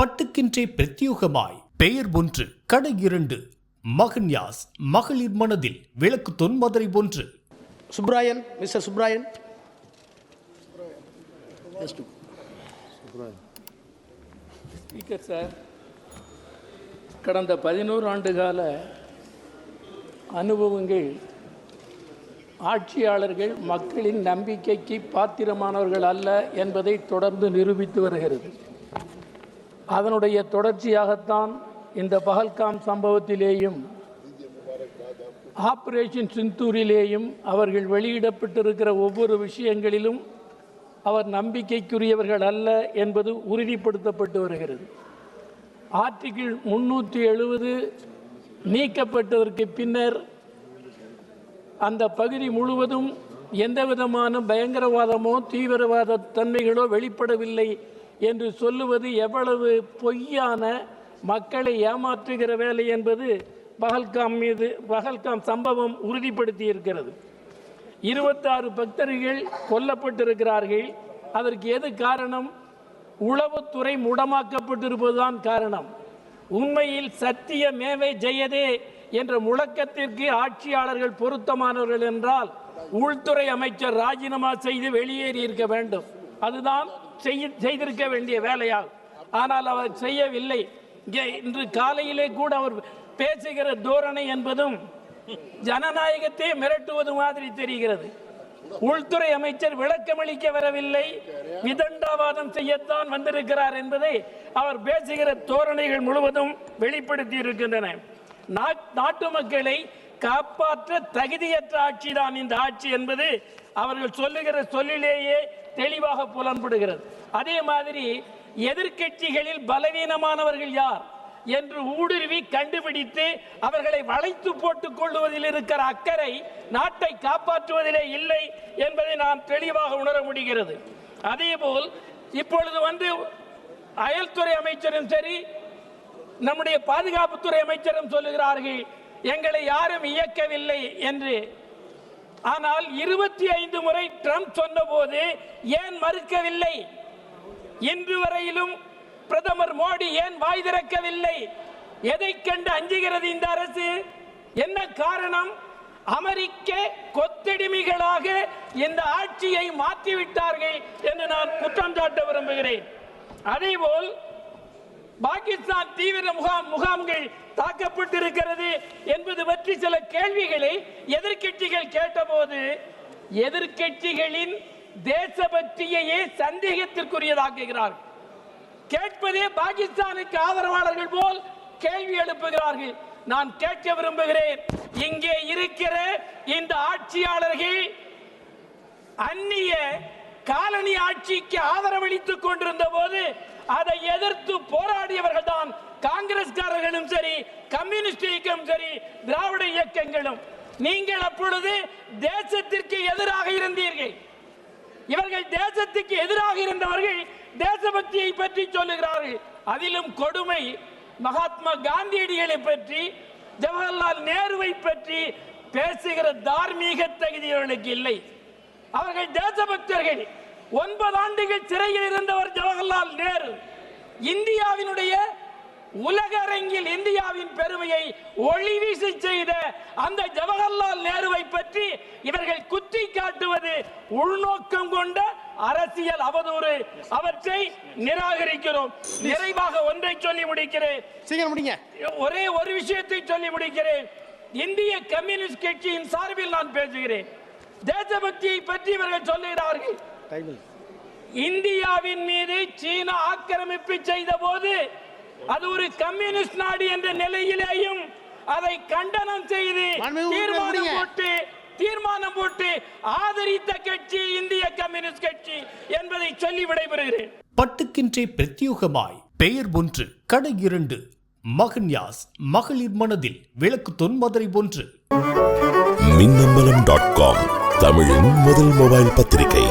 பட்டுக்கின்றே பிரத்யோகமாய். பெயர் ஒன்று கடை இரண்டு மகன்யாஸ் மகளிர் மனதில் விளக்கு தொன்மதுரை ஒன்று. Subrayan mister Subrayan. Speaker sir கடந்த பதினோரு ஆண்டு கால அனுபவங்கள் ஆட்சியாளர்கள் மக்களின் நம்பிக்கைக்கு பாத்திரமானவர்கள் அல்ல என்பதை தொடர்ந்து நிரூபித்து வருகிறது. அதனுடைய தொடர்ச்சியாகத்தான் இந்த பகல்காம் சம்பவத்திலேயும் ஆப்ரேஷன் சிந்தூரிலேயும் அவர்கள் வெளியிடப்பட்டிருக்கிற ஒவ்வொரு விஷயங்களிலும் அவர் நம்பிக்கைக்குரியவர்கள் அல்ல என்பது உறுதிப்படுத்தப்பட்டு வருகிறது. ஆர்டிகிள் முன்னூற்றி எழுபது நீக்கப்பட்டதற்கு பின்னர் அந்த பகுதி முழுவதும் எந்த விதமான பயங்கரவாதமோ தீவிரவாத தன்மைகளோ வெளிப்படவில்லை என்று சொல்லுவது எவ்வளவு பொய்யான மக்களை ஏமாற்றுகிற வேலை என்பது பகல்காம் மீது பகல்காம் சம்பவம் உறுதிப்படுத்தி இருக்கிறது இருபத்தாறு பக்தர்கள் கொல்லப்பட்டிருக்கிறார்கள். அதற்கு எது காரணம்? உளவுத்துறை முடமாக்கப்பட்டிருப்பதுதான் காரணம். உண்மையில் சத்திய மேவை ஜெயதே என்ற முழக்கத்திற்கு ஆட்சியாளர்கள் பொருத்தமானவர்கள் என்றால் உள்துறை அமைச்சர் ராஜினாமா செய்து வெளியேறி இருக்க வேண்டும். அதுதான் செய்ய- செய்திருக்க வேண்டிய வேலையாகும் ஆனால் அவர் செய்யவில்லை. இன்று காலையிலே கூட அவர் பேசுகிற தோரணை என்பதும் ஜனநாயகத்தை மிரட்டுவது மாதிரி தெரிகிறது. உள்துறை அமைச்சர் விளக்கமளிக்க வரவில்லை. விதண்டாவாதம் செய்யத்தான் வந்திருக்கிறார் என்பதை அவர் பேசுகிற தோரணைகள் முழுவதும் வெளிப்படுத்தி இருக்கின்றன. நாட்- நாட்டு மக்களை காப்பாற்ற தகுதியற்ற ஆட்சிதான் இந்த ஆட்சி என்பது அவர்கள் சொல்லுகிற சொல்லிலேயே தெளிவாக புலன்படுகிறது அதே மாதிரி எதிர்க்கட்சிகளில் பலவீனமானவர்கள் யார் என்று ஊடுருவி கண்டுபிடித்து அவர்களை வளைத்து போட்டுக் கொள்வதில் இருக்கிற அக்கறை நாட்டை காப்பாற்றுவதிலே இல்லை என்பதை நாம் தெளிவாக உணர முடிகிறது. அதேபோல் இப்பொழுது வந்து அயல்துறை அமைச்சரும் சரி நம்முடைய பாதுகாப்புத்துறை அமைச்சரும் சொல்லுகிறார்கள் எங்களை யாரும் இயக்கவில்லை என்று ஆனால் இருபத்தி ஐந்து முறை ட்ரம்ப் சொன்னபோது ஏன் மறுக்கவில்லை? இன்று வரையிலும் பிரதமர் மோடி ஏன் வாய் திறக்கவில்லை? எதை கண்டு அஞ்சுகிறது இந்த அரசு? என்ன காரணம்? அமெரிக்க கொத்தடிமைகளாக இந்த ஆட்சியை மாற்றிவிட்டார்கள் என்று நான் குற்றம் சாட்ட விரும்புகிறேன். அதேபோல் பாகிஸ்தான் தீவிர முகாம் முகாம்கள் தாக்கப்பட்டிருக்கிறது என்பது பற்றி சில கேள்விகளை எதிர்க்கட்சிகள் கேட்டபோது எதிர்க்கட்சிகளின் தேசபக்தியையே சந்தேகத்திற்குரியதாக்குகிறார்கள் கேட்பதே பாகிஸ்தானுக்கு ஆதரவாளர்கள் போல் கேள்வி எழுப்புகிறார்கள். நான் கேட்க விரும்புகிறேன் இங்கே இருக்கிற இந்த ஆட்சியாளர்கள் அந்நிய காலனி ஆட்சிக்கு ஆதரவளித்துக் கொண்டிருந்த போது அதை எதிர்த்து போராடியவர்கள் தான் காங்கிரஸ்காரர்களும் சரி கம்யூனிஸ்ட் சரி திராவிட இயக்கங்களும். நீங்கள் அப்பொழுது தேசத்திற்கு எதிராக இருந்தீர்கள். இவர்கள் தேசத்துக்கு எதிராக இருந்தவர்கள் தேசபக்தியை பற்றி சொல்லுகிறார்கள். அதிலும் கொடுமை மகாத்மா காந்தியடிகளை பற்றி ஜவஹர்லால் நேருவை பற்றி பேசுகிற தார்மீக தகுதி அவர்களுக்கு இல்லை. அவர்கள் தேசபக்தர்கள். ஒன்பது ஆண்டுகள் சிறையில் இருந்தவர் ஜவஹர்லால் நேரு. இந்தியாவினுடைய உலக அரங்கில் இந்தியாவின் பெருமையை ஒளி வீசி செய்த அந்த ஜவஹர்லால் நேருவை பற்றி இவர்கள் குத்தி காட்டுவது உள்நோக்கம் கொண்ட அரசியல் அவதூறு. அவற்றை நிராகரிக்கிறோம். நிறைவாக ஒன்றை சொல்லி முடிக்கிறேன். ஒரே ஒரு விஷயத்தை சொல்லி முடிக்கிறேன். இந்திய கம்யூனிஸ்ட் கட்சியின் சார்பில் நான் பேசுகிறேன். தேசபக்தியை பற்றி இவர்கள் சொல்லுகிறார்கள். இந்தியாவின் மீது சீனா ஆக்கிரமிப்பு செய்த போது அது ஒரு கம்யூனிஸ்ட் நாடு என்ற நிலையிலேயும் அதை கண்டனம் செய்து தீர்மானம். போட்டு தீர்மானம் போட்டு ஆதரித்த கட்சி இந்திய கம்யூனிஸ்ட் கட்சி என்பதை சொல்லி விடைபெறுகிறேன். பட்டுக்கின்றே பிரத்யோகமாய் பெயர் ஒன்று கடை இரண்டு மகன்யாஸ் மகளிர் மனதில் விளக்கு தொன்மதுரை ஒன்று. மின்னம்பலம் டாட் காம் தமிழின் முதல் மொபைல் பத்திரிகை.